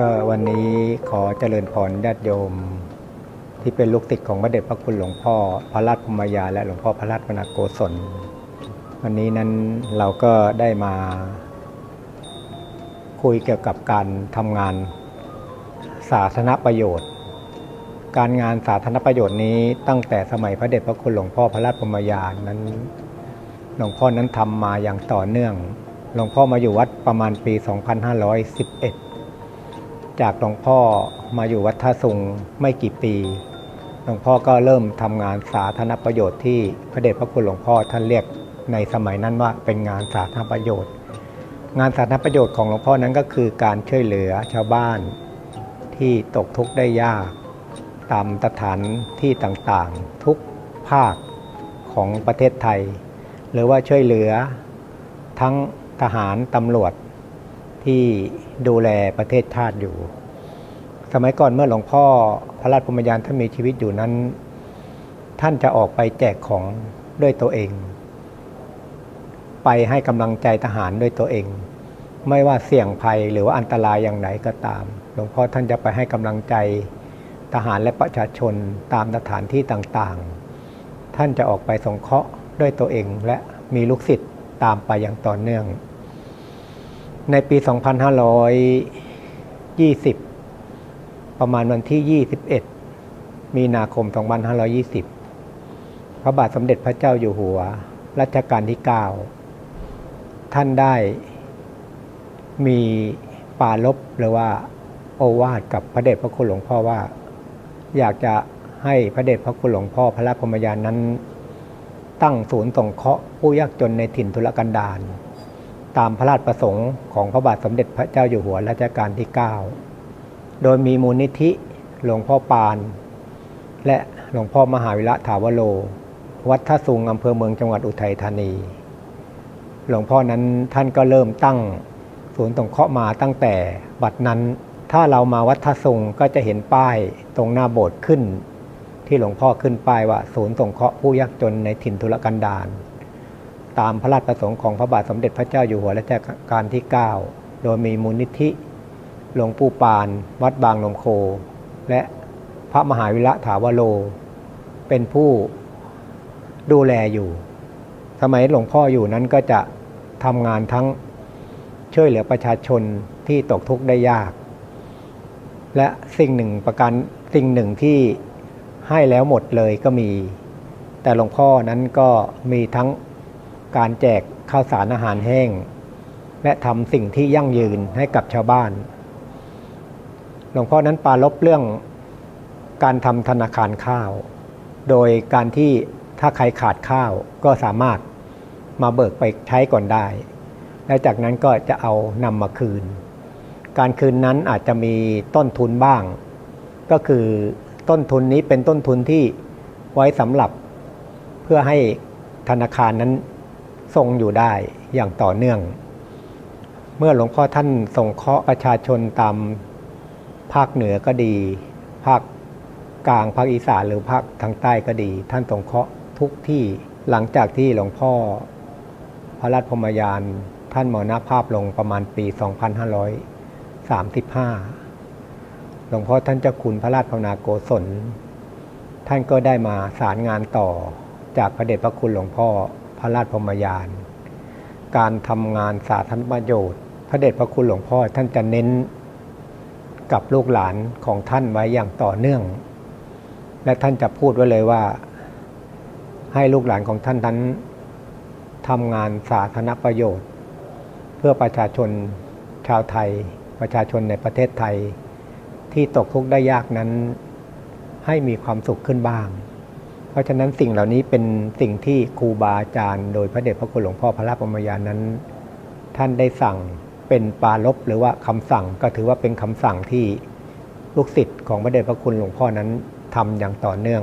ก็วันนี้ขอเจริญพรญาติโยม ที่เป็นลูกติดของพระเดชพระคุณหลวงพ่อพระราชพมยา และหลวงพ่อพระราชวนาโกศล วันนี้นั้นเราก็ได้มา คุยเกี่ยวกับการทำงานสาธารณประโยชน์ การงานสาธารณประโยชน์นี้ตั้งแต่สมัยพระเดชพระคุณหลวงพ่อพระราชพมยานั้นหลวงพ่อนั้นทำมาอย่างต่อเนื่อง หลวงพ่อมาอยู่วัดประมาณปี 2511 จากหลวงพ่อมาอยู่วัดท่าสุงไม่กี่ปี หลวงพ่อก็เริ่มทำงานสาธารณประโยชน์ที่พระเดชพระคุณหลวงพ่อท่านเรียกในสมัยนั้นว่าเป็นงานสาธารณประโยชน์ งานสาธารณประโยชน์ของหลวงพ่อนั้นก็คือการช่วยเหลือชาวบ้านที่ตกทุกข์ได้ยาก ตามสถานที่ต่างๆ ทุกภาคของประเทศไทย หรือว่าช่วยเหลือทั้งทหารตำรวจที่ดูแลประเทศชาติอยู่ สมัยก่อนเมื่อหลวงพ่อพระราชพมยานท่านมีชีวิตอยู่นั้น ท่านจะออกไปแจกของด้วยตัวเอง ไปให้กำลังใจทหารด้วยตัวเอง ไม่ว่าเสี่ยงภัยหรือว่าอันตรายอย่างไหนก็ตาม หลวงพ่อท่านจะไปให้กำลังใจทหารและประชาชนตามสถานที่ต่างๆ ท่านจะออกไปสงเคราะห์ด้วยตัวเองและมีลูกศิษย์ตามไปอย่างต่อเนื่อง ในปี 2520 ประมาณวันที่ 21 มีนาคม 2520 พระบาทสมเด็จพระเจ้าอยู่หัว รัชกาลที่ 9 ท่านได้มีปาลบหรือว่าโอวาทกับพระเดชพระคุณหลวงพ่อว่า อยากจะให้พระเดชพระคุณหลวงพ่อพระราชพรมยานนั้น ตั้งศูนย์สงเคราะห์ผู้ยากจนในถิ่นทุรกันดารตามพระราชประสงค์ของพระบาทสมเด็จพระเจ้าอยู่หัวรัชกาลที่ 9 โดยมีมูลนิธิหลวงพ่อปาน และหลวงพ่อมหาวิระถาวโรวัดท่าสุงอำเภอเมืองจังหวัดอุทัยธานี หลวงพ่อนั้นท่านก็เริ่มตั้งศูนย์สงเคราะห์มาตั้งแต่บัดนั้น ถ้าเรามาวัดท่าสุงก็จะเห็นป้ายตรงหน้าโบสถ์ขึ้น ที่หลวงพ่อขึ้นป้ายว่าศูนย์สงเคราะห์ผู้ยากจนในถิ่นทุรกันดารตามพระราชประสงค์ของพระบาทสมเด็จพระเจ้าอยู่หัวรัชกาลที่ 9 โดยมีมูลนิธิ หลวงปู่ปาน วัดบางนมโค และพระมหาวิระถาวโรเป็นผู้ดูแลอยู่ สมัยหลวงพ่ออยู่นั้นก็จะทำงานทั้งช่วยเหลือประชาชนที่ตกทุกข์ได้ยาก และสิ่งหนึ่งประการสิ่งหนึ่งที่ให้แล้วหมดเลยก็มี แต่หลวงพ่อนั้นก็มีทั้งการแจกข้าวสารอาหารแห้ง และทำสิ่งที่ยั่งยืนให้กับชาวบ้าน หลวงพ่อนั้นปารบเรื่องการทำธนาคารข้าว โดยการที่ถ้าใครขาดข้าวก็สามารถมาเบิกไปใช้ก่อนได้ และจากนั้นก็จะเอานำมาคืน การคืนนั้นอาจจะมีต้นทุนบ้าง ก็คือต้นทุนนี้เป็นต้นทุนที่ไว้สำหรับเพื่อให้ธนาคารนั้นทรงอยู่ได้อย่างต่อเนื่อง เมื่อหลวงพ่อท่านส่งเคาะประชาชนตาม ภาคเหนือก็ดี ภาคกลางภาคอีสานหรือภาคทางใต้ก็ดี ท่านสงเคราะห์ทุกที่หลังจากที่หลวงพ่อพระราชพมยาน ท่านมรณภาพลงประมาณปี 2535 หลวงพ่อท่านเจ้าคุณพระราชภาวนาโกศลท่านก็ได้มาสารงานต่อจากพระเดชพระคุณหลวงพ่อพระราชพมยาน การทำงานสาธารณประโยชน์ พระเดชพระคุณหลวงพ่อท่านจะเน้น กับลูกหลานของท่านไว้อย่างต่อเนื่อง และท่านจะพูดไว้เลยว่า ให้ลูกหลานของท่านนั้นทำงานสาธารณประโยชน์ เพื่อประชาชนชาวไทย ประชาชนในประเทศไทย ที่ตกทุกข์ได้ยากนั้น ให้มีความสุขขึ้นบ้าง เพราะฉะนั้นสิ่งเหล่านี้เป็นสิ่งที่ครูบาอาจารย์ โดยพระเดชพระคุณหลวงพ่อพระราชปรมยานนั้น ท่านได้สั่ง เป็นปาลบหรือว่าคำสั่งก็ถือว่าเป็นคำสั่งที่ลูกศิษย์ของพระเดชพระคุณหลวงพ่อนั้นทำอย่างต่อเนื่อง